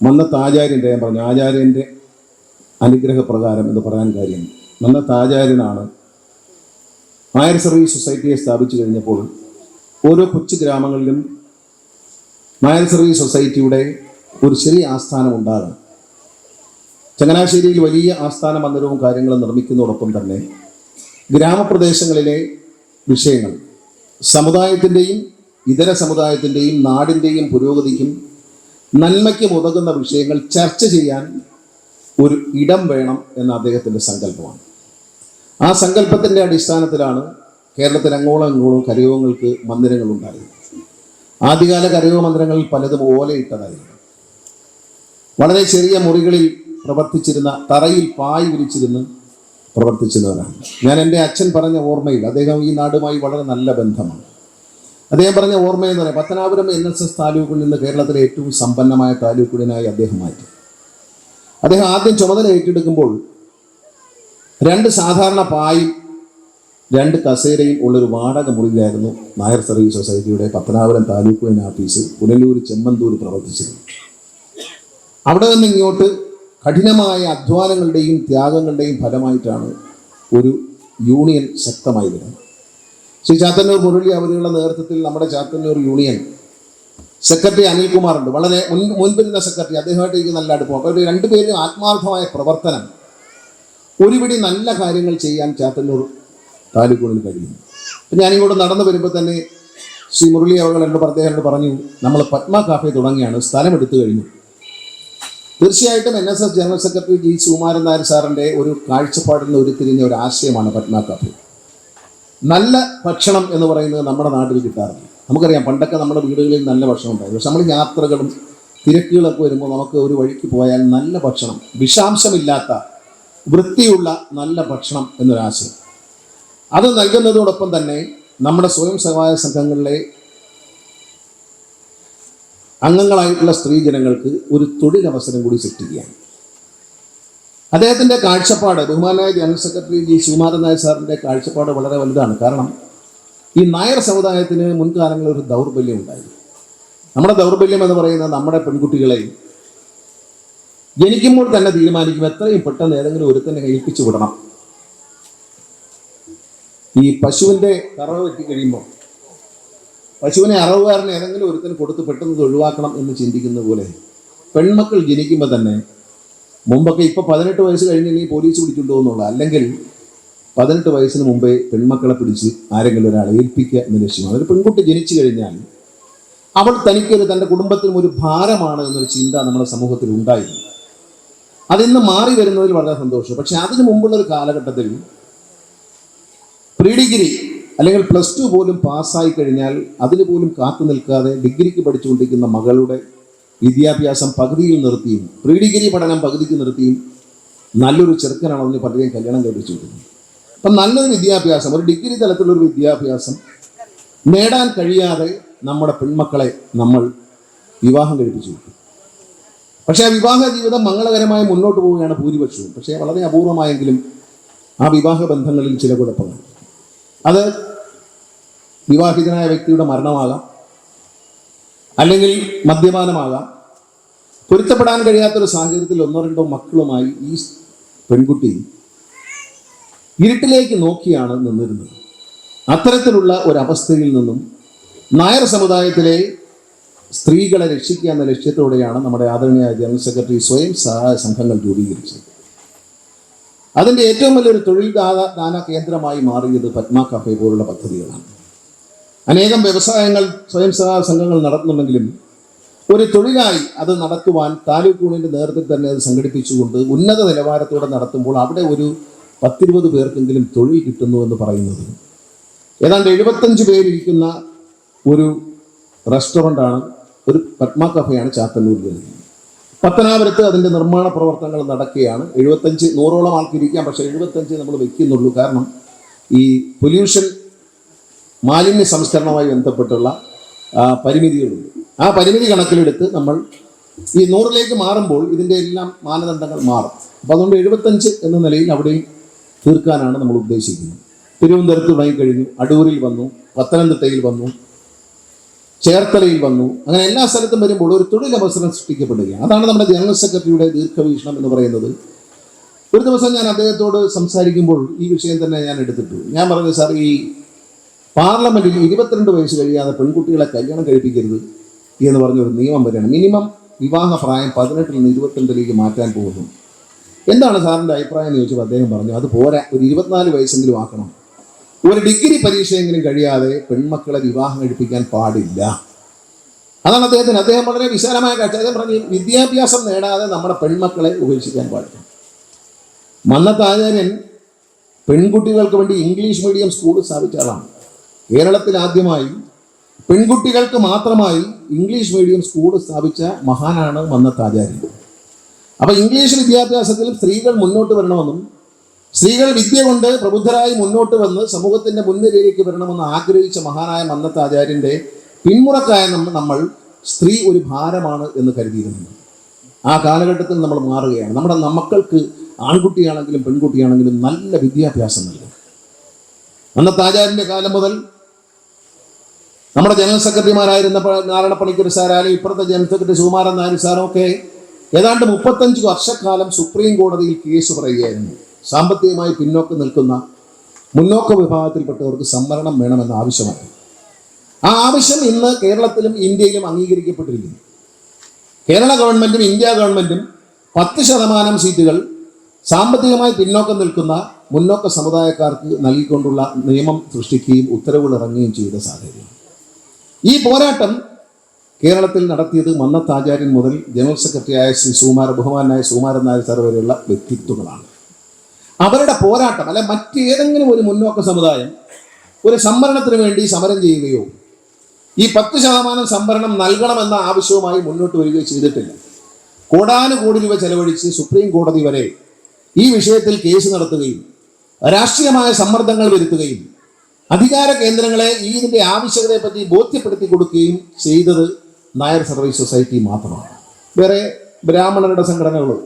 മന്നത്ത് ആചാര്യന്റെ ഞാൻ പറഞ്ഞു ആചാര്യന്റെ അനുഗ്രഹപ്രകാരം എന്ന് പറയാൻ കാര്യം. മന്നത്ത് ആചാര്യനാണ് നായർ സർവീസ് സൊസൈറ്റിയെ സ്ഥാപിച്ചു കഴിഞ്ഞപ്പോൾ ഓരോ കൊച്ചു ഗ്രാമങ്ങളിലും നായർ സർവീസ് സൊസൈറ്റിയുടെ ഒരു ചെറിയ ആസ്ഥാനം ഉണ്ടാകണം ചങ്ങനാശ്ശേരിയിൽ വലിയ ആസ്ഥാന മന്ദിരവും കാര്യങ്ങളും നിർമ്മിക്കുന്നതോടൊപ്പം തന്നെ ഗ്രാമപ്രദേശങ്ങളിലെ വിഷയങ്ങൾ സമുദായത്തിന്റെയും ഇതര സമുദായത്തിന്റെയും നാടിന്റെയും പുരോഗതിക്കും നന്മയ്ക്കും ഉതകുന്ന വിഷയങ്ങൾ ചർച്ച ചെയ്യാൻ ഒരു ഇടം വേണം എന്ന അദ്ദേഹത്തിന്റെ സങ്കല്പമാണ്. ആ സങ്കല്പത്തിന്റെ അടിസ്ഥാനത്തിലാണ് കേരളത്തിൽ അങ്ങോളം ഇങ്ങോളം കരയോഗങ്ങൾക്ക് മന്ദിരങ്ങൾ ഉണ്ടായത്. ആദ്യകാല കരയോഗ മന്ദിരങ്ങളിൽ പലതും ഓലയിട്ടതായിരുന്നു വളരെ ചെറിയ മുറികളിൽ പ്രവർത്തിച്ചിരുന്ന തറയിൽ പായ് വിരിച്ചിരുന്ന് പ്രവർത്തിച്ചിരുന്നവരാണ് ഞാൻ എന്റെ അച്ഛൻ പറഞ്ഞ ഓർമ്മയിൽ അദ്ദേഹം ഈ നാടുമായി വളരെ നല്ല ബന്ധമാണ്. അദ്ദേഹം പറഞ്ഞ ഓർമ്മയെന്ന് പറയാം പത്തനാപുരം എൻ എസ് എസ് താലൂക്കിൽ നിന്ന് കേരളത്തിലെ ഏറ്റവും സമ്പന്നമായ താലൂക്കുകളിനായി അദ്ദേഹം മാറ്റി. അദ്ദേഹം ആദ്യം ചുമതല ഏറ്റെടുക്കുമ്പോൾ രണ്ട് സാധാരണ പായും രണ്ട് കസേരയും ഉള്ളൊരു വാടക മുറിയിലായിരുന്നു നായർ സർവീസ് സൊസൈറ്റിയുടെ പത്തനാപുരം താലൂക്ക് ഓഫീസ് പുനലൂർ ചെമ്മന്തൂർ പ്രവർത്തിച്ചിരുന്നു അവിടെ നിന്ന് ഇങ്ങോട്ട് കഠിനമായ അധ്വാനങ്ങളുടെയും ത്യാഗങ്ങളുടെയും ഫലമായിട്ടാണ് ഒരു യൂണിയൻ ശക്തമായി വരുന്നത് ശ്രീ ചാത്തന്നൂർ മുരളി അവരുടെ നേതൃത്വത്തിൽ നമ്മുടെ ചാത്തന്നൂർ യൂണിയൻ സെക്രട്ടറി അനിൽകുമാറുണ്ട്. വളരെ മുൻ മുൻപിരുന്ന സെക്രട്ടറി. അദ്ദേഹമായിട്ട് എനിക്ക് നല്ല അടുപ്പം. ഇവർ രണ്ടുപേരും ആത്മാർത്ഥമായ പ്രവർത്തനം. ഒരുപിടി നല്ല കാര്യങ്ങൾ ചെയ്യാൻ ചാത്തന്നൂർ താലൂക്കുകളിൽ കഴിയുന്നു അപ്പം ഞാനിങ്ങോട്ട് നടന്നു വരുമ്പോൾ തന്നെ ശ്രീ മുരളി അവർ എന്നോട് പ്രത്യേകം പറഞ്ഞു നമ്മൾ പത്മ കാഫെ തുടങ്ങിയാണ്. സ്ഥലം എടുത്തു കഴിഞ്ഞു. തീർച്ചയായിട്ടും N S S general secretary G Sukumaran Nair സാറിന്റെ ഒരു കാഴ്ചപ്പാടിൽ നിന്ന് ഉരുത്തിരിഞ്ഞ ഒരു ആശയമാണ് പത്മ കാഫെ. നല്ല ഭക്ഷണം എന്ന് പറയുന്നത് നമ്മുടെ നാട്ടിൽ കിട്ടാറില്ല. നമുക്കറിയാം പണ്ടൊക്കെ നമ്മുടെ വീടുകളിൽ നല്ല ഭക്ഷണം ഉണ്ടായിരുന്നു. പക്ഷെ നമ്മൾ യാത്രകളും തിരക്കുകളൊക്കെ വരുമ്പോൾ നമുക്ക് ഒരു വഴിക്ക് പോയാൽ നല്ല ഭക്ഷണം വിഷാംശമില്ലാത്ത വൃത്തിയുള്ള നല്ല ഭക്ഷണം എന്നൊരാശയം അത് നൽകുന്നതോടൊപ്പം തന്നെ നമ്മുടെ സ്വയം സഹായ സംഘങ്ങളിലെ അംഗങ്ങളായിട്ടുള്ള സ്ത്രീ ജനങ്ങൾക്ക് ഒരു തൊഴിലവസരം കൂടി സൃഷ്ടിക്കുകയാണ് അദ്ദേഹത്തിന്റെ കാഴ്ചപ്പാട് ബഹുമാനായ general secretary G Sivakumaran Nair സാറിന്റെ കാഴ്ചപ്പാട് വളരെ വലുതാണ്. കാരണം ഈ നായർ സമുദായത്തിന് മുൻകാലങ്ങളിൽ ഒരു ദൗർബല്യം ഉണ്ടായി നമ്മുടെ ദൗർബല്യം എന്ന് പറയുന്നത് നമ്മുടെ പെൺകുട്ടികളെ ജനിക്കുമ്പോൾ തന്നെ തീരുമാനിക്കും എത്രയും പെട്ടെന്ന് ഏതെങ്കിലും ഒരുത്തന്നെ ഏൽപ്പിച്ചു വിടണം. ഈ പശുവിന്റെ കറവ് വെട്ടി കഴിയുമ്പോൾ പശുവിനെ അറവുകാരന് ഏതെങ്കിലും ഒരുത്തിന് കൊടുത്ത് പെട്ടെന്ന് ഒഴിവാക്കണം എന്ന് ചിന്തിക്കുന്ന പോലെ പെൺമക്കൾ ജനിക്കുമ്പോൾ തന്നെ മുമ്പൊക്കെ ഇപ്പോൾ പതിനെട്ട് വയസ്സ് കഴിഞ്ഞില്ലെങ്കിൽ പോലീസ് പിടിച്ചുണ്ടോ എന്നുള്ള അല്ലെങ്കിൽ പതിനെട്ട് വയസ്സിന് മുമ്പേ പെൺമക്കളെ പിടിച്ച് ആരെങ്കിലും ഒരാളെ ഏൽപ്പിക്കുക എന്ന ലക്ഷ്യമാണ്. ഒരു പെൺകുട്ടി ജനിച്ചു കഴിഞ്ഞാൽ അവൾ തനിക്കൊരു തന്റെ കുടുംബത്തിനും ഒരു ഭാരമാണ് എന്നൊരു ചിന്ത നമ്മുടെ സമൂഹത്തിൽ ഉണ്ടായിരുന്നു. അതിന്ന് മാറി വരുന്നതിൽ വളരെ സന്തോഷം. പക്ഷെ അതിനു മുമ്പുള്ള ഒരു കാലഘട്ടത്തിൽ പ്രീ ഡിഗ്രി അല്ലെങ്കിൽ പ്ലസ് ടു പോലും പാസ്സായി കഴിഞ്ഞാൽ അതിന് പോലും കാത്തു നിൽക്കാതെ ഡിഗ്രിക്ക് പഠിച്ചുകൊണ്ടിരിക്കുന്ന മകളുടെ വിദ്യാഭ്യാസം പകുതിയിൽ നിർത്തിയും പ്രീ ഡിഗ്രി പഠനം പകുതിക്ക് നിർത്തിയും നല്ലൊരു ചെറുക്കനാണെന്ന് പലരെയും കല്യാണം കഴിപ്പിച്ചു കൊടുക്കുന്നത്. അപ്പം നല്ലൊരു വിദ്യാഭ്യാസം ഒരു ഡിഗ്രി തലത്തിലൊരു വിദ്യാഭ്യാസം നേടാൻ കഴിയാതെ നമ്മുടെ പെൺമക്കളെ നമ്മൾ വിവാഹം കഴിപ്പിച്ചു കൊടുക്കും. പക്ഷേ ആ വിവാഹ ജീവിതം മംഗളകരമായി മുന്നോട്ട് പോവുകയാണ് ഭൂരിപക്ഷവും. പക്ഷേ വളരെ അപൂർവമായെങ്കിലും ആ വിവാഹ ബന്ധങ്ങളിൽ ചില കുഴപ്പങ്ങൾ അത് വിവാഹിതനായ വ്യക്തിയുടെ മരണമാകാം. അല്ലെങ്കിൽ മദ്യപാനമാകാം. പൊരുത്തപ്പെടാൻ കഴിയാത്തൊരു സാഹചര്യത്തിൽ ഒന്നോ രണ്ടോ മക്കളുമായി ഈ പെൺകുട്ടി ഇരുട്ടിലേക്ക് നോക്കിയാണ് നിന്നിരുന്നത്. അത്തരത്തിലുള്ള ഒരവസ്ഥയിൽ നിന്നും നായർ സമുദായത്തിലെ സ്ത്രീകളെ രക്ഷിക്കുക എന്ന ലക്ഷ്യത്തോടെയാണ് നമ്മുടെ ആദരണീയ ജനറൽ സെക്രട്ടറി സ്വയം സഹായ സംഘങ്ങൾ രൂപീകരിച്ചത്. അതിന്റെ ഏറ്റവും വലിയൊരു തൊഴിൽ ദാന കേന്ദ്രമായി മാറിയത് പത്മ കഫേ പോലുള്ള പദ്ധതികളാണ്. അനേകം വ്യവസായങ്ങൾ സ്വയം സഹായ സംഘങ്ങൾ നടത്തുന്നുണ്ടെങ്കിലും ഒരു തൊഴിലായി അത് നടത്തുവാൻ താലൂക്ക് യൂണിയന്റെ നേതൃത്വത്തിൽ തന്നെ അത് സംഘടിപ്പിച്ചുകൊണ്ട് ഉന്നത നിലവാരത്തോടെ നടത്തുമ്പോൾ അവിടെ ഒരു പത്തിരുപത് പേർക്കെങ്കിലും തൊഴിൽ കിട്ടുന്നു എന്ന് പറയുന്നത്. ഏതാണ്ട് എഴുപത്തഞ്ച് പേരിരിക്കുന്ന ഒരു റെസ്റ്റോറന്റാണ് ഒരു പത്മ കഫയാണ് ചാത്തന്നൂരിൽ വരുന്നത്. പത്തനാപുരത്ത് അതിന്റെ നിർമ്മാണ പ്രവർത്തനങ്ങൾ നടക്കുകയാണ്. എഴുപത്തഞ്ച് നൂറോളം ആൾക്കിരിക്കാം പക്ഷേ എഴുപത്തഞ്ച് നമ്മൾ വെക്കുന്നുള്ളൂ. കാരണം ഈ പൊല്യൂഷൻ മാലിന്യ സംസ്കരണവുമായി ബന്ധപ്പെട്ടുള്ള പരിമിതികളുണ്ട്. ആ പരിമിതി കണക്കിലെടുത്ത് നമ്മൾ ഈ നൂറിലേക്ക് മാറുമ്പോൾ ഇതിന്റെ എല്ലാം മാനദണ്ഡങ്ങൾ മാറും. അപ്പം അതുകൊണ്ട് എഴുപത്തഞ്ച് എന്ന നിലയിൽ അവിടെയും തീർക്കാനാണ് നമ്മൾ ഉദ്ദേശിക്കുന്നത്. തിരുവനന്തപുരത്ത് തുടങ്ങിക്കഴിഞ്ഞു അടൂരിൽ വന്നു പത്തനംതിട്ടയിൽ വന്നു ചേർത്തലയിൽ വന്നു അങ്ങനെ എല്ലാ സ്ഥലത്തും വരുമ്പോൾ ഒരു തൊഴിലവസരം സൃഷ്ടിക്കപ്പെടുകയാണ്. അതാണ് നമ്മുടെ ജനറൽ സെക്രട്ടറിയുടെ ദീർഘവീക്ഷണം എന്ന് പറയുന്നത്. ഒരു ദിവസം ഞാൻ അദ്ദേഹത്തോട് സംസാരിക്കുമ്പോൾ ഈ വിഷയം തന്നെ ഞാൻ എടുത്തിട്ടു. ഞാൻ പറഞ്ഞു സാർ ഈ പാർലമെന്റിൽ ഇരുപത്തിരണ്ട് വയസ്സ് കഴിയാതെ പെൺകുട്ടികളെ കല്യാണം കഴിപ്പിക്കരുത് എന്ന് പറഞ്ഞൊരു നിയമം വരികയാണ്. മിനിമം വിവാഹ പ്രായം പതിനെട്ടിൽ നിന്ന് ഇരുപത്തിരണ്ടിലേക്ക് മാറ്റാൻ പോകുന്നു. എന്താണ് സാറിന്റെ അഭിപ്രായം എന്ന് ചോദിച്ചപ്പോൾ അദ്ദേഹം പറഞ്ഞു അത് പോരാ ഒരു ഇരുപത്തിനാല് വയസ്സെങ്കിലും ആക്കണം. ഒരു ഡിഗ്രി പരീക്ഷയെങ്കിലും കഴിയാതെ പെൺമക്കളെ വിവാഹം കഴിപ്പിക്കാൻ പാടില്ല. അതാണ് അദ്ദേഹത്തിന്. അദ്ദേഹം വളരെ വിശാലമായ കാഴ്ച. അദ്ദേഹം പറഞ്ഞു വിദ്യാഭ്യാസം നേടാതെ നമ്മുടെ പെൺമക്കളെ ഉപേക്ഷിക്കാൻ പാടില്ല. മന്നത്താചാര്യൻ പെൺകുട്ടികൾക്ക് വേണ്ടി ഇംഗ്ലീഷ് മീഡിയം സ്കൂൾ സ്ഥാപിച്ച ആളാണ്. കേരളത്തിൽ ആദ്യമായി പെൺകുട്ടികൾക്ക് മാത്രമായി ഇംഗ്ലീഷ് മീഡിയം സ്കൂൾ സ്ഥാപിച്ച മഹാനാണ് മന്നത്ത് ആചാര്യൻ അപ്പൊ ഇംഗ്ലീഷ് വിദ്യാഭ്യാസത്തിൽ സ്ത്രീകൾ മുന്നോട്ട് വരണമെന്നും സ്ത്രീകൾ വിദ്യ കൊണ്ട് പ്രബുദ്ധരായി മുന്നോട്ട് വന്ന് സമൂഹത്തിന്റെ മുൻനിരയിലേക്ക് വരണമെന്ന് ആഗ്രഹിച്ച മഹാനായ മന്നത്ത് ആചാര്യന്റെ പിന്മുറക്കായ നമ്മൾ സ്ത്രീ ഒരു ഭാരമാണ് എന്ന് കരുതിയിരുന്നു. ആ കാലഘട്ടത്തിൽ നമ്മൾ മാറുകയാണ്. നമ്മുടെ മക്കൾക്ക് ആൺകുട്ടിയാണെങ്കിലും പെൺകുട്ടിയാണെങ്കിലും നല്ല വിദ്യാഭ്യാസം നൽകും. അന്നത്താചാര്യന്റെ കാലം മുതൽ നമ്മുടെ ജനറൽ സെക്രട്ടറിമാരായിരുന്ന നാരായണ പണിക്കർ സാരായാലും ഇപ്പുറത്തെ ജനറൽ സെക്രട്ടറി സുകുമാരൻ നായർ സാറും ഒക്കെ ഏതാണ്ട് മുപ്പത്തഞ്ച് വർഷക്കാലം സുപ്രീം കോടതിയിൽ കേസ് പറയുകയായിരുന്നു. സാമ്പത്തികമായി പിന്നോക്കം നിൽക്കുന്ന മുന്നോക്ക വിഭാഗത്തിൽപ്പെട്ടവർക്ക് സംവരണം വേണമെന്ന ആവശ്യമാണ്. ആ ആവശ്യം ഇന്ന് കേരളത്തിലും ഇന്ത്യയിലും അംഗീകരിക്കപ്പെട്ടിരിക്കുന്നു. കേരള ഗവൺമെന്റും ഇന്ത്യ ഗവൺമെന്റും പത്ത് ശതമാനം സീറ്റുകൾ സാമ്പത്തികമായി പിന്നോക്കം നിൽക്കുന്ന മുന്നോക്ക സമുദായക്കാർക്ക് നൽകിക്കൊണ്ടുള്ള നിയമം സൃഷ്ടിക്കുകയും ഉത്തരവുകൾ ഇറങ്ങുകയും ചെയ്ത സാഹചര്യം. ഈ പോരാട്ടം കേരളത്തിൽ നടത്തിയത് മന്നത്താചാര്യൻ മുതൽ ജനറൽ സെക്രട്ടറിയായ ശ്രീ സുമാർ ബഹുമാനായ സുമാരൻ നായർ സാർ വരെയുള്ള വ്യക്തിത്വങ്ങളാണ്. അവരുടെ പോരാട്ടം അല്ലെ മറ്റേതെങ്കിലും ഒരു മുന്നോക്ക സമുദായം ഒരു സംവരണത്തിന് വേണ്ടി സമരം ചെയ്യുകയോ ഈ പത്ത് ശതമാനം സംവരണം നൽകണമെന്ന ആവശ്യവുമായി മുന്നോട്ട് വരികയോ ചെയ്തിട്ടില്ല. കോടാനുകോടി രൂപ ചെലവഴിച്ച് സുപ്രീം കോടതി വരെ ഈ വിഷയത്തിൽ കേസ് നടത്തുകയും രാഷ്ട്രീയമായ സമ്മർദ്ദങ്ങൾ വരുത്തുകയും അധികാര കേന്ദ്രങ്ങളെ ഈ ആവശ്യകതയെ പറ്റി ബോധ്യപ്പെടുത്തി കൊടുക്കുകയും ചെയ്തത് നായർ സർവീസ് സൊസൈറ്റി മാത്രമാണ്. വേറെ ബ്രാഹ്മണരുടെ സംഘടനകളോ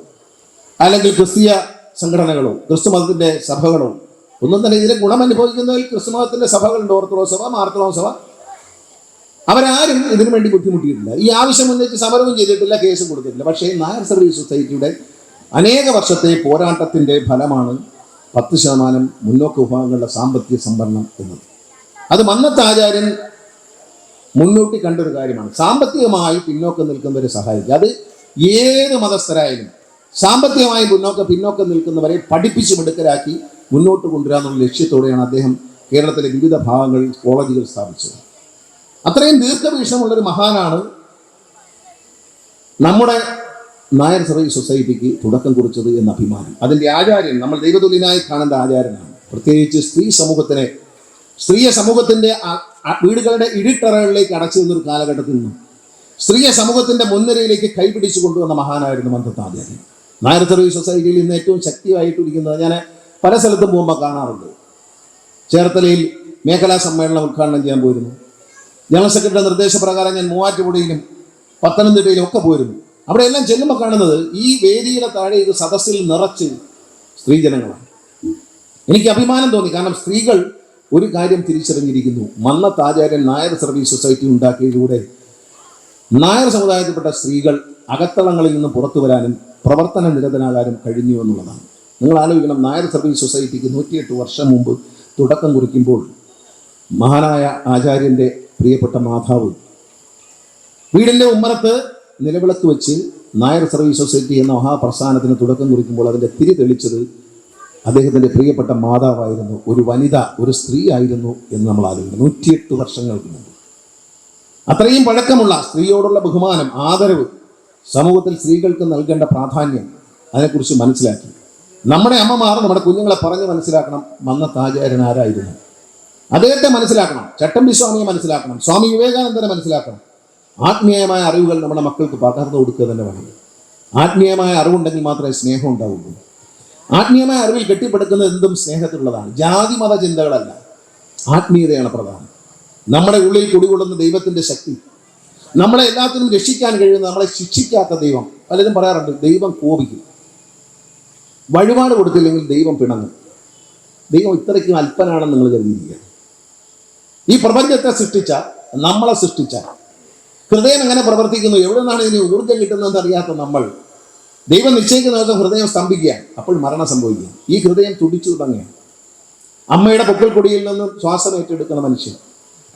അല്ലെങ്കിൽ ക്രിസ്തീയ സംഘടനകളോ ക്രിസ്തു മതത്തിന്റെ സഭകളോ ഒന്നും തന്നെ ഇതിലെ ഗുണം അനുഭവിക്കുന്നതിൽ ക്രിസ്തു മതത്തിന്റെ സഭകളുണ്ട്. ഓർത്തഡോക്സ് സഭ മാർത്തഡോക്സ് സഭ. അവരാരും ഇതിനു വേണ്ടി ബുദ്ധിമുട്ടിയിട്ടില്ല. ഈ ആവശ്യം ഉന്നയിച്ച് സമരവും ചെയ്തിട്ടില്ല കേസും കൊടുത്തിട്ടില്ല. പക്ഷേ നായർ സർവീസ് സൊസൈറ്റിയുടെ അനേക വർഷത്തെ പോരാട്ടത്തിന്റെ ഫലമാണ് പത്ത് ശതമാനം മുന്നോക്ക വിഭാഗങ്ങളുടെ സാമ്പത്തിക സംവരണം എന്നത്. അത് മന്നത്ത് ആചാര്യൻ മുന്നോട്ടി കണ്ടൊരു കാര്യമാണ്. സാമ്പത്തികമായി പിന്നോക്കം നിൽക്കുന്നവരെ സഹായിക്കുക. അത് ഏത് മതസ്ഥരായാലും സാമ്പത്തികമായി മുന്നോക്ക പിന്നോക്കം നിൽക്കുന്നവരെ പഠിപ്പിച്ച് മിടുക്കരാക്കി മുന്നോട്ട് കൊണ്ടുവരാന്നുള്ള ലക്ഷ്യത്തോടെയാണ് അദ്ദേഹം കേരളത്തിലെ വിവിധ ഭാഗങ്ങളിൽ കോളേജുകൾ സ്ഥാപിച്ചത്. അത്രയും ദീർഘവീക്ഷണമുള്ളൊരു മഹാനാണ് നമ്മുടെ നായർ സർവീസ് സൊസൈറ്റിക്ക് തുടക്കം കുറിച്ചത് എന്ന അഭിമാനം. അതിന്റെ ആചാര്യൻ നമ്മൾ ദൈവതുല്യനായി കാണേണ്ട ആചാരനാണ് പ്രത്യേകിച്ച് സ്ത്രീ സമൂഹത്തിനെ സ്ത്രീയ സമൂഹത്തിന്റെ വീടുകളുടെ ഇരുട്ടറകളിലേക്ക് അടച്ചു നിന്നൊരു കാലഘട്ടത്തിൽ നിന്നും സ്ത്രീയ സമൂഹത്തിന്റെ മുൻനിരയിലേക്ക് കൈപിടിച്ചു കൊണ്ടുവന്ന മഹാനായിരുന്നു മന്ത്രത്ത് ആചാര്യൻ നായർ സർവീസ് സൊസൈറ്റിയിൽ ഇന്ന് ഏറ്റവും ശക്തിയായിട്ടിരിക്കുന്നത് ഞാൻ പല സ്ഥലത്തും പോകുമ്പോൾ കാണാറുണ്ട്. ചേർത്തലയിൽ മേഖലാ സമ്മേളനം ഉദ്ഘാടനം ചെയ്യാൻ പോയിരുന്നു. ജനറൽ സെക്രട്ടറിയുടെ നിർദ്ദേശപ്രകാരം ഞാൻ മൂവാറ്റുപുഴയിലും പത്തനംതിട്ടയിലും ഒക്കെ പോയിരുന്നു. അവിടെ എല്ലാം ചെല്ലുമ്പോൾ കാണുന്നത് ഈ വേദിയുടെ താഴെ ഇത് സദസ്സിൽ നിറച്ച് സ്ത്രീജനങ്ങളാണ്. എനിക്ക് അഭിമാനം തോന്നി. കാരണം സ്ത്രീകൾ ഒരു കാര്യം തിരിച്ചറിഞ്ഞിരിക്കുന്നു. മന്നത്ത് ആചാര്യൻ നായർ സർവീസ് സൊസൈറ്റി ഉണ്ടാക്കിയതിലൂടെ നായർ സമുദായത്തിൽപ്പെട്ട സ്ത്രീകൾ അകത്തളങ്ങളിൽ നിന്ന് പുറത്തു വരാനും പ്രവർത്തന നിരതനാകാനും കഴിഞ്ഞു എന്നുള്ളതാണ്. നിങ്ങൾ ആലോചിക്കണം നായർ സർവീസ് സൊസൈറ്റിക്ക് നൂറ്റിയെട്ട് വർഷം മുമ്പ് തുടക്കം കുറിക്കുമ്പോൾ മഹാനായ ആചാര്യന്റെ പ്രിയപ്പെട്ട മാതാവ് വീടിന്റെ ഉമ്മറത്ത് നിലവിളക്ക് വെച്ച് നായർ സർവീസ് സൊസൈറ്റി എന്ന മഹാപ്രസ്ഥാനത്തിന് തുടക്കം കുറിക്കുമ്പോൾ അതിന്റെ തിരി തെളിച്ചത് അദ്ദേഹത്തിന്റെ പ്രിയപ്പെട്ട മാതാവായിരുന്നു. ഒരു വനിത ഒരു സ്ത്രീ ആയിരുന്നു എന്ന് നമ്മൾ ആലോചിക്കുന്നു. നൂറ്റിയെട്ട് വർഷങ്ങൾക്ക് മുമ്പ്. അത്രയും പഴക്കമുള്ള സ്ത്രീയോടുള്ള ബഹുമാനം ആദരവ് സമൂഹത്തിൽ സ്ത്രീകൾക്ക് നൽകേണ്ട പ്രാധാന്യം അതിനെക്കുറിച്ച് മനസ്സിലാക്കി. നമ്മുടെ അമ്മമാർ നമ്മുടെ കുഞ്ഞുങ്ങളെ പറഞ്ഞ് മനസ്സിലാക്കണം മന്നത്ത് ആചാര്യൻ ആരായിരുന്നു. അദ്ദേഹത്തെ മനസ്സിലാക്കണം ചട്ടമ്പി സ്വാമിയെ മനസ്സിലാക്കണം സ്വാമി വിവേകാനന്ദനെ മനസ്സിലാക്കണം. ആത്മീയമായ അറിവുകൾ നമ്മുടെ മക്കൾക്ക് പകർന്നു കൊടുക്കുക തന്നെ വേണം. ആത്മീയമായ അറിവുണ്ടെങ്കിൽ മാത്രമേ സ്നേഹം ഉണ്ടാവുള്ളൂ. ആത്മീയമായ അറിവിൽ കെട്ടിപ്പടുക്കുന്നത് എന്തും സ്നേഹത്തിലുള്ളതാണ്. ജാതി മത ചിന്തകളല്ല. ആത്മീയതയാണ് പ്രധാനം. നമ്മുടെ ഉള്ളിൽ കുടികൊള്ളുന്ന ദൈവത്തിന്റെ ശക്തി. നമ്മളെ എല്ലാത്തിനും രക്ഷിക്കാൻ കഴിയുന്ന നമ്മളെ ശിക്ഷിക്കാത്ത ദൈവം. പലരും പറയാറുണ്ട് ദൈവം കോപിക്കും. വഴിപാട് കൊടുത്തില്ലെങ്കിൽ ദൈവം പിണങ്ങും. ദൈവം ഇത്രയ്ക്കും അല്പനാണെന്ന് നിങ്ങൾ കരുതിയിരിക്കുക ഈ പ്രപഞ്ചത്തെ സൃഷ്ടിച്ച നമ്മളെ സൃഷ്ടിച്ച ഹൃദയം എങ്ങനെ പ്രവർത്തിക്കുന്നു? എവിടെ നിന്നാണ് ഇതിന് ഊർജം കിട്ടുന്നതെന്ന് അറിയാത്ത നമ്മൾ. ദൈവം നിശ്ചയിക്കുന്ന ദിവസം ഹൃദയം സ്തംഭിക്കുക അപ്പോൾ മരണം സംഭവിക്കുക ഈ ഹൃദയം തുടിച്ചു തുടങ്ങുകയാണ്. അമ്മയുടെ പൊക്കൽ കൊടിയിൽ നിന്നും ശ്വാസം ഏറ്റെടുക്കുന്ന മനുഷ്യൻ.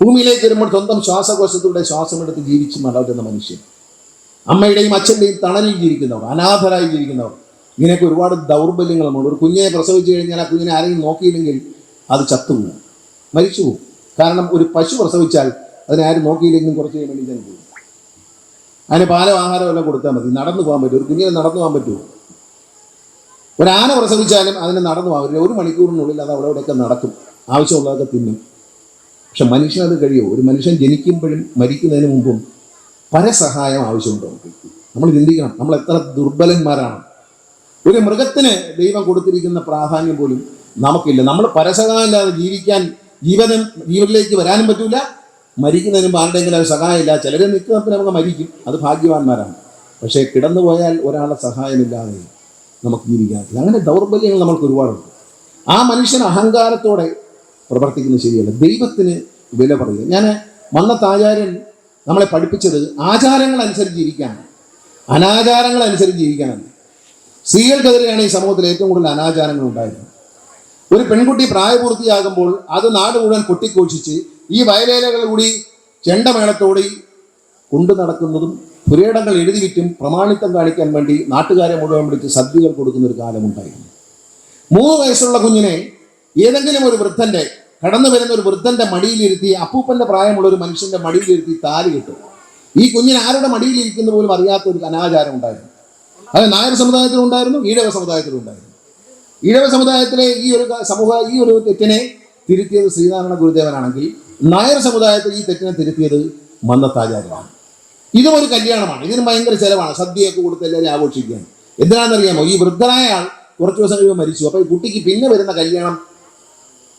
ഭൂമിയിലേക്ക് വരുമ്പോൾ സ്വന്തം ശ്വാസകോശത്തിലൂടെ ശ്വാസം എടുത്ത് ജീവിച്ച് മടവുന്ന മനുഷ്യൻ. അമ്മയുടെയും അച്ഛന്റെയും തണലിൽ ജീവിക്കുന്നവർ അനാഥരായി ജീവിക്കുന്നവർ. ഇങ്ങനെയൊക്കെ ഒരുപാട് ദൗർബല്യങ്ങളുമുണ്ട്. ഒരു കുഞ്ഞിനെ പ്രസവിച്ചു കഴിഞ്ഞാൽ ആ കുഞ്ഞിനെ ആരെങ്കിലും നോക്കിയില്ലെങ്കിൽ അത് ചത്തുപോകും. മരിച്ചു പോകും കാരണം ഒരു പശു പ്രസവിച്ചാൽ അതിനെ ആരും നോക്കിയില്ലെങ്കിലും കുറച്ച് കഴിയുമ്പോൾ പോകും. അതിന് പാലം ആഹാരം എല്ലാം കൊടുത്താൽ മതി. നടന്നു പോകാൻ പറ്റും. ഒരു കുഞ്ഞിനെ നടന്നു പോകാൻ പറ്റുമോ? ഒരാന പ്രസവിച്ചാലും അതിന് നടന്നു പോകാൻ ഒരു മണിക്കൂറിനുള്ളിൽ അത് അവിടെ ഇവിടെയൊക്കെ നടക്കും. ആവശ്യമുള്ളതൊക്കെ തിന്നും പക്ഷെ മനുഷ്യനത് കഴിയുമോ ഒരു മനുഷ്യൻ ജനിക്കുമ്പോഴും മരിക്കുന്നതിന് മുമ്പും പരസഹായം ആവശ്യമുണ്ടോ നമ്മൾ ചിന്തിക്കണം. നമ്മൾ എത്ര ദുർബലന്മാരാണ്. ഒരു മൃഗത്തിന് ദൈവം കൊടുത്തിരിക്കുന്ന പ്രാധാന്യം പോലും നമുക്കില്ല. നമ്മൾ പരസഹായം ഇല്ലാതെ ജീവിക്കാൻ ജീവനം ജീവനിലേക്ക് വരാനും പറ്റൂല. മരിക്കുന്നതിന് മുമ്പ് ആരുടെയെങ്കിലും ഒരു സഹായമില്ല. ചിലർ നിൽക്കുന്നപ്പോൾ നമുക്ക് മരിക്കും. അത് ഭാഗ്യവാന്മാരാണ്. പക്ഷേ കിടന്നു പോയാൽ ഒരാളുടെ സഹായമില്ലാതെ നമുക്ക് ജീവിക്കാറില്ല അങ്ങനെ ദൗർബല്യങ്ങൾ നമ്മൾക്ക് ഒരുപാടുണ്ട്. ആ മനുഷ്യൻ അഹങ്കാരത്തോടെ പ്രവർത്തിക്കുന്നത് ശരിയല്ല. ദൈവത്തിന് വില പറയുക. ഞാൻ മന്നത്താചാര്യൻ നമ്മളെ പഠിപ്പിച്ചത് ആചാരങ്ങൾ അനുസരിച്ച് ജീവിക്കാനാണ്. അനാചാരങ്ങൾ അനുസരിച്ച് ജീവിക്കാനാണ്. സ്ത്രീകൾക്കെതിരെയാണ് ഈ സമൂഹത്തിൽ ഏറ്റവും കൂടുതൽ അനാചാരങ്ങൾ ഉണ്ടായിരുന്നത്. ഒരു പെൺകുട്ടി പ്രായപൂർത്തിയാകുമ്പോൾ അത് നാട് മുഴുവൻ കൊട്ടിഘോഷിച്ച് ഈ വയലേലകൾ കൂടി ചെണ്ടമേളത്തോടെ കൊണ്ടു നടക്കുന്നതും പുരേടങ്ങൾ എഴുതി വിറ്റും പ്രമാണിത്വം കാണിക്കാൻ വേണ്ടി നാട്ടുകാരെ മുഴുവൻ വിളിച്ച് സദ്യകൾ കൊടുക്കുന്ന ഒരു കാലമുണ്ടായിരുന്നു. മൂന്ന് വയസ്സുള്ള കുഞ്ഞിനെ ഏതെങ്കിലും ഒരു വൃദ്ധന്റെ കടന്നു വരുന്ന ഒരു വൃദ്ധന്റെ മടിയിലിരുത്തി അപ്പൂപ്പന്റെ പ്രായമുള്ള ഒരു മനുഷ്യന്റെ മടിയിലിരുത്തി താലി കിട്ടും. ഈ കുഞ്ഞിന് ആരുടെ മടിയിലിരിക്കുന്ന പോലും അറിയാത്ത ഒരു അനാചാരം ഉണ്ടായിരുന്നു. അത് നായർ സമുദായത്തിലുണ്ടായിരുന്നു ഈഴവ സമുദായത്തിലുണ്ടായിരുന്നു. ഈഴവ സമുദായത്തിലെ ഈ ഒരു സമൂഹ ഈ ഒരു തെറ്റിനെ തിരുത്തിയത് ശ്രീനാരായണ ഗുരുദേവനാണെങ്കിൽ നായർ സമുദായത്തിൽ ഈ തെറ്റിനെ തിരുത്തിയത് മന്നത്താചാര്യമാണ് ഇതും ഒരു കല്യാണമാണ്. ഇതിന് ഭയങ്കര ചെലവാണ്. സദ്യയൊക്കെ കൊടുത്ത് എല്ലാവരും ആഘോഷിക്കുകയാണ്. എന്തിനാണെന്നറിയാമോ? ഈ വൃദ്ധനായ ആൾ കുറച്ച് ദിവസം കഴിയുമ്പോൾ മരിച്ചു. അപ്പോൾ ഈ കുട്ടിക്ക് പിന്നെ വരുന്ന കല്യാണം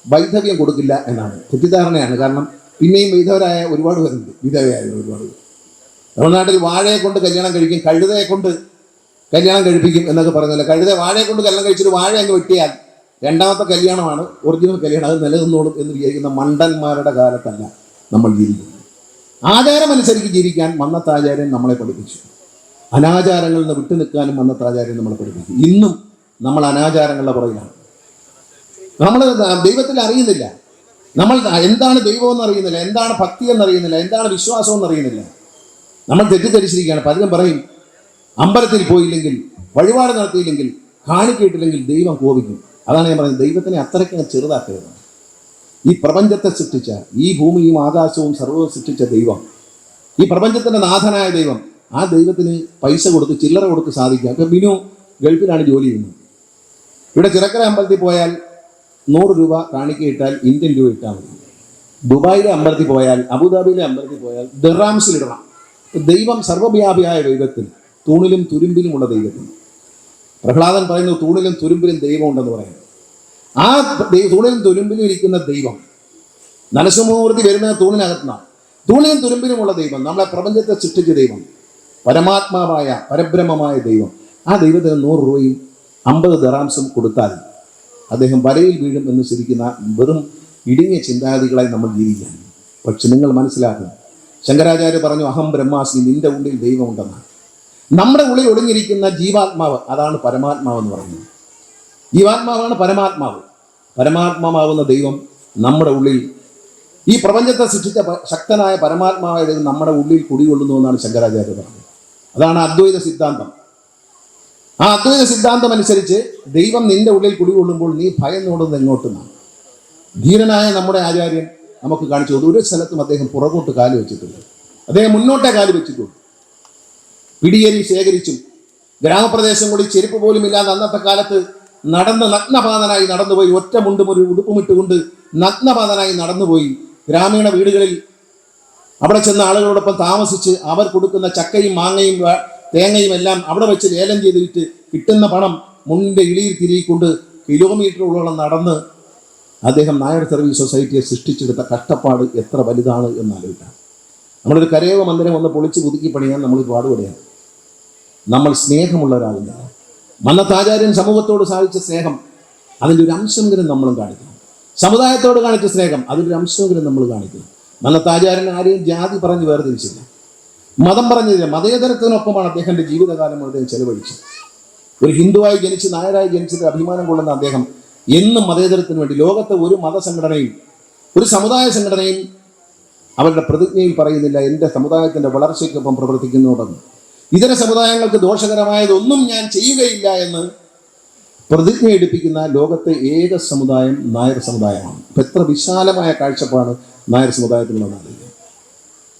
വൈധവ്യം കൊടുക്കില്ല എന്നാണ്. തെറ്റിദ്ധാരണയാണ്. കാരണം പിന്നെയും വൈധവരായ ഒരുപാട് പേരുണ്ട്. വിധവയായ ഒരുപാട് തമിഴ്നാട്ടിൽ വാഴയെ കൊണ്ട് കല്യാണം കഴിക്കും. കഴുതയെ കൊണ്ട് കല്യാണം കഴിപ്പിക്കും എന്നൊക്കെ പറയുന്നില്ല കഴുത വാഴയെ കൊണ്ട് കല്യാണം കഴിച്ചിട്ട് വാഴ അങ്ങ് വെട്ടിയാൽ രണ്ടാമത്തെ കല്യാണമാണ് ഒറിജിനൽ കല്യാണം അത് നിലനിന്നോളും എന്ന് വിചാരിക്കുന്ന മണ്ടന്മാരുടെ കാലത്തല്ല നമ്മൾ ജീവിക്കുന്നത്. ആചാരമനുസരിച്ച് ജീവിക്കാൻ മന്നത്താചാര്യൻ നമ്മളെ പഠിപ്പിച്ചു. അനാചാരങ്ങളിൽ നിന്ന് വിട്ടു നിൽക്കാനും മന്നത്താചാര്യൻ നമ്മളെ പഠിപ്പിച്ചു. ഇന്നും നമ്മൾ അനാചാരങ്ങളുടെ പുറകിലാണ്. നമ്മൾ ദൈവത്തിൽ അറിയുന്നില്ല. നമ്മൾ എന്താണ് ദൈവം എന്ന് അറിയുന്നില്ല എന്താണ് ഭക്തി എന്ന് അറിയുന്നില്ല എന്താണ് വിശ്വാസം എന്ന് അറിയുന്നില്ല. നമ്മൾ തെറ്റിദ്ധരിച്ചിരിക്കുകയാണ്. പലരും പറയും അമ്പലത്തിൽ പോയില്ലെങ്കിൽ വഴിപാട് നടത്തിയില്ലെങ്കിൽ കാണിക്കിട്ടില്ലെങ്കിൽ ദൈവം കോപിക്കും. അതാണ് ഞാൻ പറയുന്നത് ദൈവത്തിനെ അത്രയ്ക്ക് ചെറുതാക്കരുത്. ഈ പ്രപഞ്ചത്തെ സൃഷ്ടിച്ച ഈ ഭൂമിയും ആകാശവും സർവവും സൃഷ്ടിച്ച ദൈവം ഈ പ്രപഞ്ചത്തിന്റെ നാഥനായ ദൈവം ആ ദൈവത്തിന് പൈസ കൊടുത്ത് ചില്ലറ കൊടുത്ത് സാധിക്കുക. അപ്പം ബിനു ഗൾഫിലാണ് ജോലി ചെയ്യുന്നത്. ഇവിടെ ചിറക്കര അമ്പലത്തിൽ പോയാൽ നൂറ് രൂപ കാണിക്കയിട്ടാൽ ഇന്ത്യൻ രൂപ ഇട്ടാൽ മതി. ദുബായിലെ അമ്പലത്തിൽ പോയാൽ അബുദാബിയിലെ അമ്പലത്തിൽ പോയാൽ ദറാംസിലിടണം ദൈവം സർവവ്യാപിയായ ദൈവത്തിൽ തൂണിലും തുരുമ്പിലുമുള്ള ദൈവത്തിൽ പ്രഹ്ലാദൻ പറയുന്നു തൂണിലും തുരുമ്പിലും ദൈവമുണ്ടെന്ന് പറയുന്നു. ആ തൂണിലും തുരുമ്പിലും ഇരിക്കുന്ന ദൈവം. നരസിംഹമൂർത്തി വരുന്ന തൂണിനകത്തുനിന്നാണ്. തൂണിലും തുരുമ്പിലുമുള്ള ദൈവം നമ്മളെ പ്രപഞ്ചത്തെ സൃഷ്ടിച്ച ദൈവം പരമാത്മാവായ പരബ്രഹ്മമായ ദൈവം. ആ ദൈവത്തിന് നൂറ് രൂപയും അമ്പത് ദറാംസും കൊടുത്താൽ അദ്ദേഹം വലയിൽ വീഴും എന്ന് ചിരിക്കുന്ന വെറും ഇടുങ്ങിയ ചിന്താഗതികളായി നമ്മൾ ജീവിക്കാൻ പക്ഷെ നിങ്ങൾ മനസ്സിലാക്കണം ശങ്കരാചാര്യ പറഞ്ഞു അഹം ബ്രഹ്മാസി നിന്റെ ഉള്ളിൽ ദൈവമുണ്ടെന്ന് നമ്മുടെ ഉള്ളിൽ ഒളിഞ്ഞിരിക്കുന്ന ജീവാത്മാവ് അതാണ് പരമാത്മാവ് എന്ന് പറയുന്നത്. ജീവാത്മാവാണ് പരമാത്മാവ്. പരമാത്മാവാകുന്ന ദൈവം നമ്മുടെ ഉള്ളിൽ ഈ പ്രപഞ്ചത്തെ സൃഷ്ടിച്ച ശക്തനായ പരമാത്മാവായ ദൈവം നമ്മുടെ ഉള്ളിൽ കുടികൊള്ളുന്നു എന്നാണ് ശങ്കരാചാര്യ പറഞ്ഞത്. അതാണ് അദ്വൈത സിദ്ധാന്തം. ആ അദ്വൈത സിദ്ധാന്തം അനുസരിച്ച് ദൈവം നിന്റെ ഉള്ളിൽ കുടികൊള്ളുമ്പോൾ നീ ഭയം നോടുന്നത് എങ്ങോട്ടെന്നാണ് ധീരനായ നമ്മുടെ ആചാര്യൻ നമുക്ക് കാണിച്ചു ഒരു സ്ഥലത്തും അദ്ദേഹം പുറകോട്ട് കാൽ വെച്ചിട്ടില്ല അദ്ദേഹം മുന്നോട്ടേ കാൽ പിടിയേരി ശേഖരിച്ചും ഗ്രാമപ്രദേശം കൂടി ചെരുപ്പ് പോലും ഇല്ലാതെ അന്നത്തെ കാലത്ത് നടന്ന് നഗ്നപാതനായി നടന്നുപോയി. ഒറ്റ മുണ്ടും ഒരു ഉടുപ്പുമിട്ടുകൊണ്ട് നഗ്നപാതനായി നടന്നുപോയി. ഗ്രാമീണ വീടുകളിൽ അവിടെ ചെന്ന ആളുകളോടൊപ്പം താമസിച്ച് അവർ കൊടുക്കുന്ന ചക്കയും മാങ്ങയും തേങ്ങയും എല്ലാം അവിടെ വെച്ച് ലേലം ചെയ്തിട്ട് കിട്ടുന്ന പണം മുണ്ടിന്റെ ഇളിയിൽ തിരികൊണ്ട് കിലോമീറ്ററുകളോളം നടന്ന് അദ്ദേഹം നായർ സർവീസ് സൊസൈറ്റിയെ സൃഷ്ടിച്ചെടുത്ത കഷ്ടപ്പാട് എത്ര വലുതാണ് എന്ന് ആലോചിക്കാം. നമ്മളൊരു കരയോഗ മന്ദിരം ഒന്ന് പൊളിച്ച് പുതുക്കി പണിയാൻ നമ്മൾ പാടുപെടുകയാണ്. നമ്മൾ സ്നേഹമുള്ളവരാകുന്ന മന്നത്താചാര്യൻ സമൂഹത്തോട് സാധിച്ച സ്നേഹം അതിന്റെ ഒരു അംശമെങ്കിലും നമ്മളും കാണിക്കണം. സമുദായത്തോട് കാണിച്ച സ്നേഹം അതിന്റെ ഒരു അംശമെങ്കിലും നമ്മൾ കാണിക്കണം. മന്നത്താചാര്യൻ ആരെയും ജാതി പറഞ്ഞ് വേർതിരിച്ചില്ല. മതം പറഞ്ഞില്ല. മതേതരത്തിനൊപ്പമാണ് അദ്ദേഹത്തിന്റെ ജീവിതകാലം അദ്ദേഹം ചെലവഴിച്ചത്. ഒരു ഹിന്ദുവായി ജനിച്ച് നായരായി ജനിച്ചത് അഭിമാനം കൊള്ളുന്ന അദ്ദേഹം എന്നും മതേതരത്തിന് വേണ്ടി ലോകത്തെ ഒരു മതസംഘടനയും ഒരു സമുദായ സംഘടനയും അവരുടെ പ്രതിജ്ഞയിൽ പറയുന്നില്ല എന്റെ സമുദായത്തിന്റെ വളർച്ചയ്ക്കൊപ്പം പ്രവർത്തിക്കുന്നുണ്ടെന്ന് ഇതര സമുദായങ്ങൾക്ക് ദോഷകരമായതൊന്നും ഞാൻ ചെയ്യുകയില്ല എന്ന് പ്രതിജ്ഞ എടുപ്പിക്കുന്ന ലോകത്തെ ഏക സമുദായം നായർ സമുദായമാണ്. ഇപ്പം എത്ര വിശാലമായ കാഴ്ചപ്പാട് നായർ സമുദായത്തിലുള്ളതാണ്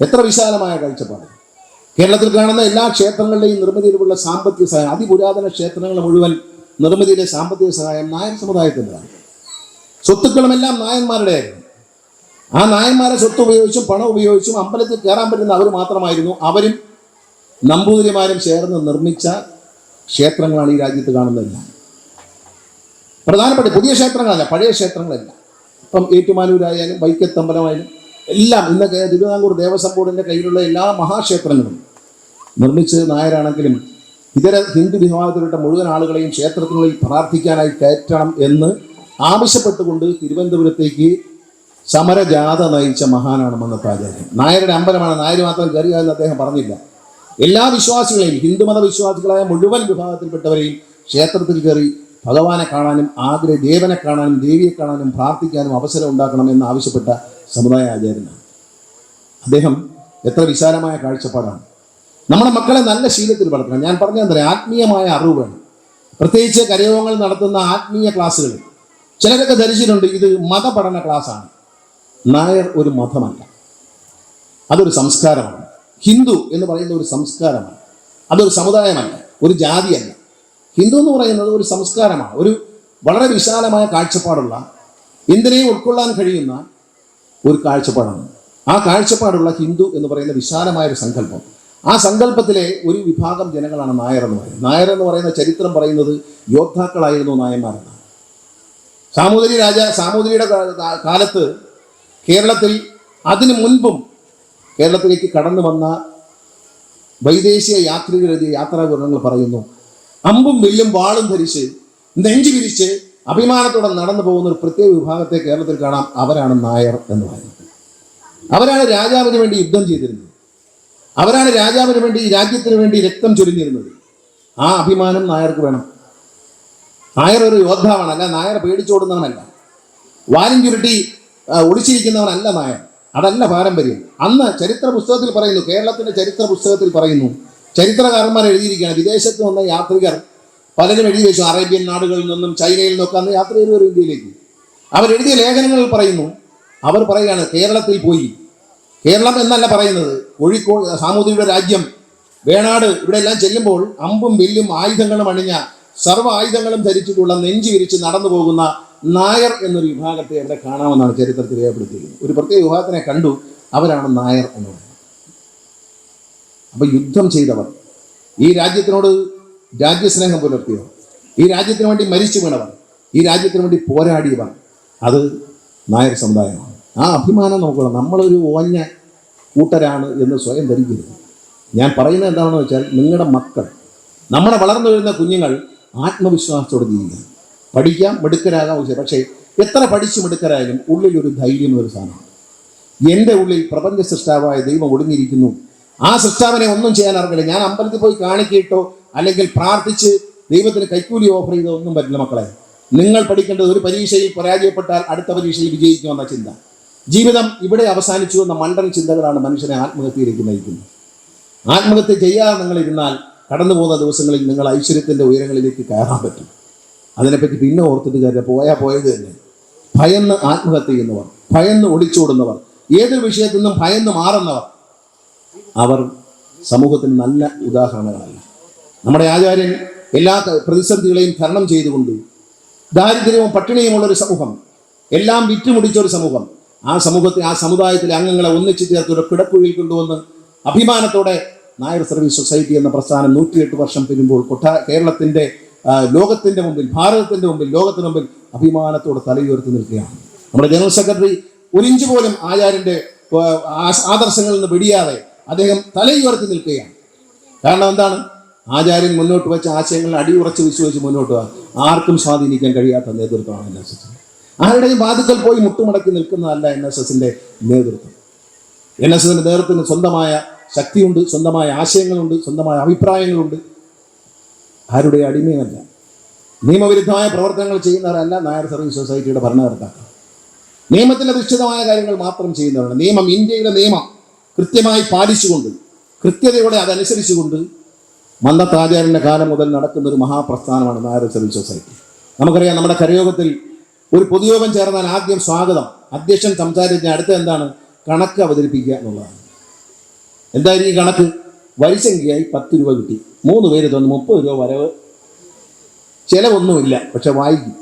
എത്ര വിശാലമായ കാഴ്ചപ്പാട്. കേരളത്തിൽ കാണുന്ന എല്ലാ ക്ഷേത്രങ്ങളുടെയും നിർമ്മിതിയിലുള്ള സാമ്പത്തിക സഹായം അതിപുരാതന ക്ഷേത്രങ്ങൾ മുഴുവൻ നിർമ്മിതിയിലെ സാമ്പത്തിക സഹായം നായർ സമുദായത്തിന്റെതാണ്. സ്വത്തുക്കളുമെല്ലാം നായന്മാരുടെയായിരുന്നു. ആ നായന്മാരെ സ്വത്ത് ഉപയോഗിച്ചും പണം ഉപയോഗിച്ചും അമ്പലത്തിൽ കയറാൻ പറ്റുന്ന അവർ മാത്രമായിരുന്നു. അവരും നമ്പൂതിരിമാരും ചേർന്ന് നിർമ്മിച്ച ക്ഷേത്രങ്ങളാണ് ഈ രാജ്യത്ത് കാണുന്നതെല്ലാം. പ്രധാനപ്പെട്ട പുതിയ ക്ഷേത്രങ്ങളല്ല പഴയ ക്ഷേത്രങ്ങളല്ല. ഇപ്പം ഏറ്റുമാനൂരായാലും വൈക്കത്തമ്പലമായാലും എല്ലാം ഇന്നൊക്കെ തിരുവിതാംകൂർ ദേവസ്വം ബോർഡിന്റെ കയ്യിലുള്ള എല്ലാ മഹാക്ഷേത്രങ്ങളും നിർമ്മിച്ചത് നായരാണെങ്കിലും ഇതര ഹിന്ദു വിഭാഗത്തിലുള്ള മുഴുവൻ ആളുകളെയും ക്ഷേത്രത്തിനുള്ളിൽ പ്രാർത്ഥിക്കാനായി കയറ്റണം എന്ന് ആവശ്യപ്പെട്ടുകൊണ്ട് തിരുവനന്തപുരത്തേക്ക് സമരജാഥ നയിച്ച മഹാനാണ് മന്നത്ത് ആചാര്യൻ നായരുടെ അമ്പലമാണ്. നായർ മാത്രം കയറിയ എന്ന് അദ്ദേഹം പറഞ്ഞില്ല. എല്ലാ വിശ്വാസികളെയും ഹിന്ദുമത വിശ്വാസികളായ മുഴുവൻ വിഭാഗത്തിൽപ്പെട്ടവരെയും ക്ഷേത്രത്തിൽ കയറി ഭഗവാനെ കാണാനും ആഗ്രഹ ദേവനെ കാണാനും ദേവിയെ കാണാനും പ്രാർത്ഥിക്കാനും അവസരം ഉണ്ടാക്കണം എന്ന് ആവശ്യപ്പെട്ട സമുദായ ആചാര്യനാണ്. അദ്ദേഹം എത്ര വിശാലമായ കാഴ്ചപ്പാടാണ്. നമ്മുടെ മക്കളെ നല്ല ശീലത്തിൽ വളർത്തണം. ഞാൻ പറഞ്ഞാൽ എന്താ ആത്മീയമായ അറിവ് വേണം. പ്രത്യേകിച്ച് കരയോഗങ്ങൾ നടത്തുന്ന ആത്മീയ ക്ലാസ്സുകൾ. ചിലരൊക്കെ ധരിച്ചിട്ടുണ്ട് ഇത് മതപഠന ക്ലാസ്സാണ്. നായർ ഒരു മതമല്ല. അതൊരു സംസ്കാരമാണ്. ഹിന്ദു എന്ന് പറയുന്ന ഒരു സംസ്കാരമാണ്. അതൊരു സമുദായമല്ല ഒരു ജാതിയല്ല. ഹിന്ദു എന്ന് പറയുന്നത് ഒരു സംസ്കാരമാണ്. ഒരു വളരെ വിശാലമായ കാഴ്ചപ്പാടുള്ള എന്തിനേയും ഉൾക്കൊള്ളാൻ കഴിയുന്ന ഒരു കാഴ്ചപ്പാടാണ്. ആ കാഴ്ചപ്പാടുള്ള ഹിന്ദു എന്ന് പറയുന്ന വിശാലമായ ഒരു സങ്കല്പം. ആ സങ്കല്പത്തിലെ ഒരു വിഭാഗം ജനങ്ങളാണ് നായർ എന്ന് പറയുന്നത്. നായർ എന്ന് പറയുന്ന ചരിത്രം പറയുന്നത് യോദ്ധാക്കളായിരുന്നു നായന്മാരെന്നാണ്. സാമൂതിരി രാജ സാമൂതിരിയുടെ കാലത്ത് കേരളത്തിൽ അതിനു മുൻപും കേരളത്തിലേക്ക് കടന്നു വന്ന വൈദേശിക യാത്രികരെഴുതിയ യാത്രാവിവരണങ്ങൾ പറയുന്നു. അമ്പും വില്ലും വാളും ധരിച്ച് നെഞ്ചു വിരിച്ച് അഭിമാനത്തോടെ നടന്നു പോകുന്ന ഒരു പ്രത്യേക വിഭാഗത്തെ കേരളത്തിൽ കാണാം. അവരാണ് നായർ എന്ന് പറയുന്നത്. അവരാണ് രാജാവിന് വേണ്ടി യുദ്ധം ചെയ്തിരുന്നത്. അവരാണ് രാജാവിന് വേണ്ടി രാജ്യത്തിന് വേണ്ടി രക്തം ചൊരിഞ്ഞിരുന്നത്. ആ അഭിമാനം നായർക്ക് വേണം. നായർ ഒരു യോദ്ധാവാണ്. അല്ല നായർ പേടിച്ചോടുന്നവനല്ല. വാലും ചുരുട്ടി ഒളിച്ചിരിക്കുന്നവനല്ല നായർ അതല്ല പാരമ്പര്യം. അന്ന് ചരിത്ര പുസ്തകത്തിൽ പറയുന്നു കേരളത്തിന്റെ ചരിത്ര പുസ്തകത്തിൽ പറയുന്നു ചരിത്രകാരന്മാർ എഴുതിയിരിക്കുകയാണ്. വിദേശത്ത് വന്ന യാത്രികർ പലരും എഴുതി വെച്ചു. അറേബ്യൻ നാടുകളിൽ നിന്നും ചൈനയിൽ നിന്നൊക്കെ അന്ന് യാത്ര ചെയ്തു വരും ഇന്ത്യയിലേക്ക്. അവരെഴുതിയ ലേഖനങ്ങളിൽ പറയുന്നു അവർ പറയുകയാണ് കേരളത്തിൽ പോയി. കേരളം എന്നല്ല പറയുന്നത്. കോഴിക്കോട് സാമൂതിരിയുടെ രാജ്യം വേണാട് ഇവിടെ എല്ലാം ചെല്ലുമ്പോൾ അമ്പും വില്ലും ആയുധങ്ങളും അണിഞ്ഞ സർവ ആയുധങ്ങളും ധരിച്ചിട്ടുള്ള നെഞ്ചു വിരിച്ച് നടന്നു പോകുന്ന നായർ എന്നൊരു വിഭാഗത്തെ അവിടെ കാണാമെന്നാണ് ചരിത്രത്തിൽ രേഖപ്പെടുത്തിയിരിക്കുന്നത്. ഒരു പ്രത്യേക വിഭാഗത്തിനെ കണ്ടു അവരാണ് നായർ എന്ന് പറയുന്നത്. അപ്പം യുദ്ധം ചെയ്തവർ ഈ രാജ്യത്തിനോട് രാജ്യസ്നേഹം പുലർത്തിയവർ ഈ രാജ്യത്തിന് വേണ്ടി മരിച്ചു വീണവർ ഈ രാജ്യത്തിന് വേണ്ടി പോരാടിയവർ അത് നായർ സമുദായമാണ്. ആ അഭിമാനം നോക്കണം നമ്മളൊരു ഓഞ്ഞ കൂട്ടരാണ് എന്ന് സ്വയം ധരിക്കരുത്. ഞാൻ പറയുന്നത് എന്താണെന്ന് വെച്ചാൽ നിങ്ങളുടെ മക്കൾ നമ്മുടെ വളർന്നു വരുന്ന കുഞ്ഞുങ്ങൾ ആത്മവിശ്വാസത്തോടെ ജീവിക്കാം പഠിക്കാം മിടുക്കരാകാം പക്ഷേ പക്ഷേ എത്ര പഠിച്ചു മിടുക്കരായാലും ഉള്ളിൽ ഒരു ധൈര്യം ഒരു സാധനമാണ്. എന്റെ ഉള്ളിൽ പ്രപഞ്ച സൃഷ്ടാവായ ദൈവം ഒടുങ്ങിയിരിക്കുന്നു ആ സൃഷ്ടാവിനെ ഒന്നും ചെയ്യാൻ അറിയില്ല ഞാൻ അമ്പലത്തിൽ പോയി കാണിക്കിട്ടോ അല്ലെങ്കിൽ പ്രാർത്ഥിച്ച് ദൈവത്തിന് കൈക്കൂലി ഓഫർ ചെയ്തോ ഒന്നും പറ്റില്ല മക്കളെ. നിങ്ങൾ പഠിക്കേണ്ടത് ഒരു പരീക്ഷയിൽ പരാജയപ്പെട്ടാൽ അടുത്ത പരീക്ഷയിൽ വിജയിക്കുമെന്ന ചിന്ത. ജീവിതം ഇവിടെ അവസാനിച്ചു എന്ന മണ്ടൻ ചിന്തകളാണ് മനുഷ്യനെ ആത്മഹത്യയിലേക്ക് നയിക്കുന്നത്. ആത്മഹത്യ ചെയ്യാതെ നിങ്ങൾ ഇരുന്നാൽ കടന്നു പോകുന്ന ദിവസങ്ങളിൽ നിങ്ങൾ ഐശ്വര്യത്തിന്റെ ഉയരങ്ങളിലേക്ക് കയറാൻ പറ്റും. അതിനെപ്പറ്റി പിന്നെ ഓർത്തിട്ട് കാര്യം പോയാൽ പോയത് തന്നെ. ഭയന്ന് ആത്മഹത്യ ചെയ്യുന്നവർ ഭയന്ന് ഒളിച്ചോടുന്നവർ ഏതൊരു വിഷയത്തിൽ നിന്നും ഭയന്ന് മാറുന്നവർ അവർ സമൂഹത്തിന് നല്ല ഉദാഹരണങ്ങളല്ല. നമ്മുടെ ആചാര്യൻ എല്ലാ പ്രതിസന്ധികളെയും തരണം ചെയ്തുകൊണ്ട് ദാരിദ്ര്യവും പട്ടിണിയുമുള്ള ഒരു സമൂഹം എല്ലാം വിറ്റുമുടിച്ച ഒരു സമൂഹം ആ സമൂഹത്തെ ആ സമുദായത്തിലെ അംഗങ്ങളെ ഒന്നിച്ചു ചേർത്ത് ഒരു കിടക്കുഴിയിൽ കൊണ്ടുവന്ന് അഭിമാനത്തോടെ നായർ സർവീസ് സൊസൈറ്റി എന്ന പ്രസ്ഥാനം നൂറ്റിയെട്ട് വർഷം പിരുമ്പോൾ കൊട്ടാ കേരളത്തിന്റെ ആ, ലോകത്തിന്റെ മുമ്പിൽ ഭാരതത്തിന്റെ മുമ്പിൽ ലോകത്തിന് മുമ്പിൽ അഭിമാനത്തോടെ തലയുയർത്തി നിൽക്കുകയാണ്. നമ്മുടെ ജനറൽ സെക്രട്ടറി ഒരിഞ്ച് പോലും ആചാര്യന്റെ ആ, ആ- ആദർശങ്ങളിൽ നിന്ന് വെടിയാതെ അദ്ദേഹം തലയുയർത്തി നിൽക്കുകയാണ്. കാരണം എന്താണ്? ആചാര്യൻ മുന്നോട്ട് വെച്ച ആശയങ്ങളിൽ അടിയുറച്ച് വിശ്വസിച്ച് മുന്നോട്ട് പോകാൻ ആർക്കും സ്വാധീനിക്കാൻ കഴിയാത്ത നേതൃത്വമാണ് എൻ എസ് എസ്. ആരുടെയും വാതുക്കൽ പോയി മുട്ടുമടക്കി നിൽക്കുന്നതല്ല എൻ എസ് എസിന്റെ നേതൃത്വം. എൻ എസ് എസിന്റെ നേതൃത്വത്തിന് സ്വന്തമായ ശക്തിയുണ്ട് സ്വന്തമായ ആശയങ്ങളുണ്ട് സ്വന്തമായ അഭിപ്രായങ്ങളുണ്ട്. ആരുടെ അടിമയല്ല നിയമവിരുദ്ധമായ പ്രവർത്തനങ്ങൾ ചെയ്യുന്നവരല്ല നായർ സർവീസ് സൊസൈറ്റിയുടെ ഭരണകർത്താക്കൾ. നിയമത്തിന് അധിഷ്ഠിതമായ കാര്യങ്ങൾ മാത്രം ചെയ്യുന്നവരാണ്. നിയമം ഇന്ത്യയുടെ നിയമം കൃത്യമായി പാലിച്ചുകൊണ്ട് കൃത്യതയോടെ അതനുസരിച്ചുകൊണ്ട് മന്ദത്താചാര്യന്റെ കാലം മുതൽ നടക്കുന്ന ഒരു മഹാപ്രസ്ഥാനമാണ് നായർ സർവീസ് സൊസൈറ്റി. നമുക്കറിയാം നമ്മുടെ കരയോഗത്തിൽ ഒരു പൊതുയോഗം ചേർന്നാൽ ആദ്യം സ്വാഗതം. അധ്യക്ഷൻ സംസാരിച്ച അടുത്ത എന്താണ്? കണക്ക് അവതരിപ്പിക്കുക എന്നുള്ളതാണ്. എന്തായിരിക്കും കണക്ക്? വരിസംഖ്യയായി പത്ത് രൂപ കിട്ടി. മൂന്ന് പേര് തന്നു മുപ്പത് രൂപ വരവ്. ചിലവൊന്നുമില്ല പക്ഷെ വായിക്കും.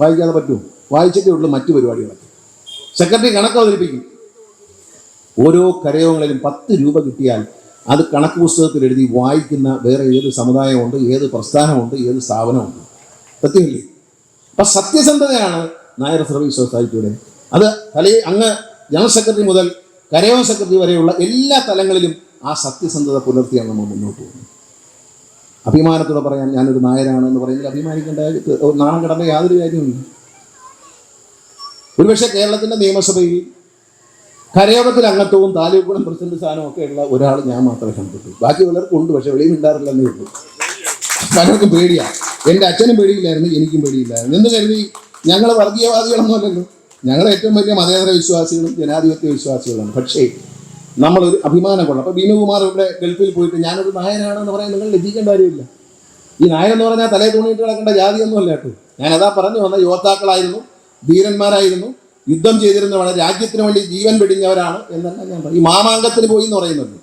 വായിക്കാതെ പറ്റുമോ? വായിച്ചിട്ടേ ഉള്ളൂ മറ്റു പരിപാടികളൊക്കെ. സെക്രട്ടറി കണക്ക് അവതരിപ്പിക്കും. ഓരോ കരയോഗങ്ങളിലും പത്ത് രൂപ കിട്ടിയാൽ അത് കണക്ക് പുസ്തകത്തിൽ എഴുതി വായിക്കുന്ന വേറെ ഏത് സമുദായമുണ്ട് ഏത് പ്രസ്ഥാനമുണ്ട് ഏത് സ്ഥാപനമുണ്ട്. സത്യമില്ലേ? അപ്പം സത്യസന്ധതയാണ് നായർ സർവീസ് സൊസൈറ്റിയുടെ. അത് തലേ അങ്ങ് ജനറൽ സെക്രട്ടറി മുതൽ കരയോഗ സെക്രട്ടറി വരെയുള്ള എല്ലാ തലങ്ങളിലും ആ സത്യസന്ധത പുലർത്തിയാണ് നമ്മൾ മുന്നോട്ട് പോകുന്നത്. അഭിമാനത്തോടെ പറയാൻ ഞാനൊരു നായരാണ് എന്ന് പറയുന്നത് അഭിമാനിക്കേണ്ട നാണം കിടന്ന യാതൊരു കാര്യമില്ല ഒരുപക്ഷെ കേരളത്തിന്റെ നിയമസഭയിൽ കരയോഗത്തിൽ അംഗത്വവും താലൂക്കുകളും പ്രസിഡന്റ് സ്ഥാനവും ഒക്കെ ഉള്ള ഒരാൾ ഞാൻ മാത്രമേ കണ്ടിട്ടു ബാക്കി പലർക്കും ഉണ്ട് പക്ഷെ വെളിയിൽ ഉണ്ടാറില്ലെന്നേ ഉള്ളൂ. പലർക്കും പേടിയാണ് എന്റെ അച്ഛനും പേടിയില്ലായിരുന്നു എനിക്കും പേടിയില്ലായിരുന്നു. എന്ന് കരുതി ഞങ്ങൾ വർഗീയവാദികളൊന്നുമല്ലല്ലോ. ഞങ്ങൾ ഏറ്റവും വലിയ മതേതര വിശ്വാസികളും ജനാധിപത്യ വിശ്വാസികളാണ് പക്ഷേ നമ്മളൊരു അഭിമാനം കൊള്ളാം. അപ്പോൾ ഭീമകുമാർ ഇവിടെ ഗൾഫിൽ പോയിട്ട് ഞാനൊരു നായനാണെന്ന് പറയാൻ നിങ്ങൾ ലഭിക്കേണ്ട കാര്യമില്ല. ഈ നായൻ എന്ന് പറഞ്ഞാൽ തലേ തൂണിയിട്ട് കിടക്കേണ്ട ജാതിയൊന്നും അല്ല കേട്ടോ. ഞാനതാ പറഞ്ഞു വന്ന യോദ്ധാക്കളായിരുന്നു ധീരന്മാരായിരുന്നു യുദ്ധം ചെയ്തിരുന്നവരാണ് രാജ്യത്തിന് വേണ്ടി ജീവൻ വെടിഞ്ഞവരാണ് എന്നല്ല ഞാൻ പറയും ഈ മാമാങ്കത്തിന് പോയി എന്ന് പറയുന്നത്.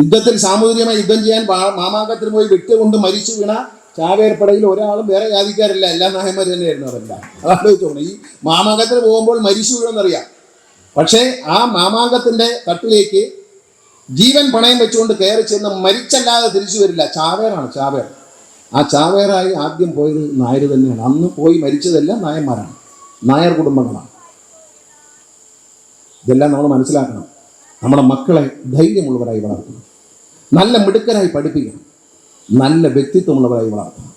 യുദ്ധത്തിൽ സാമൂഹികമായി യുദ്ധം ചെയ്യാൻ മാമാങ്കത്തിന് പോയി വെട്ടുകൊണ്ട് മരിച്ചു വീണ ചാവേർപ്പടയിൽ ഒരാളും വേറെ ജാതിക്കാരില്ല. എല്ലാ നായന്മാർ തന്നെയായിരുന്നു അതാണ് അതാലോചിച്ചോണം. ഈ മാമാങ്കത്തിന് പോകുമ്പോൾ മരിച്ചു വീഴുമെന്നറിയാം പക്ഷേ ആ മാമാങ്കത്തിന്റെ തട്ടിലേക്ക് ജീവൻ പണയം വെച്ചുകൊണ്ട് കയറി ചെന്ന് മരിച്ചല്ലാതെ തിരിച്ചു വരില്ല. ചാവേറാണ് ചാവേർ. ആ ചാവേറായി ആദ്യം പോയത് നായർ തന്നെയാണ്. അന്ന് പോയി മരിച്ചതെല്ലാം നായന്മാരാണ്. നായർ കുടുംബങ്ങളാണ്. ഇതെല്ലാം നമ്മൾ മനസ്സിലാക്കണം. നമ്മുടെ മക്കളെ ധൈര്യമുള്ളവരായി വളർത്തണം. നല്ല മിടുക്കരായി പഠിപ്പിക്കണം. നല്ല വ്യക്തിത്വമുള്ളവരായി വളർത്തണം.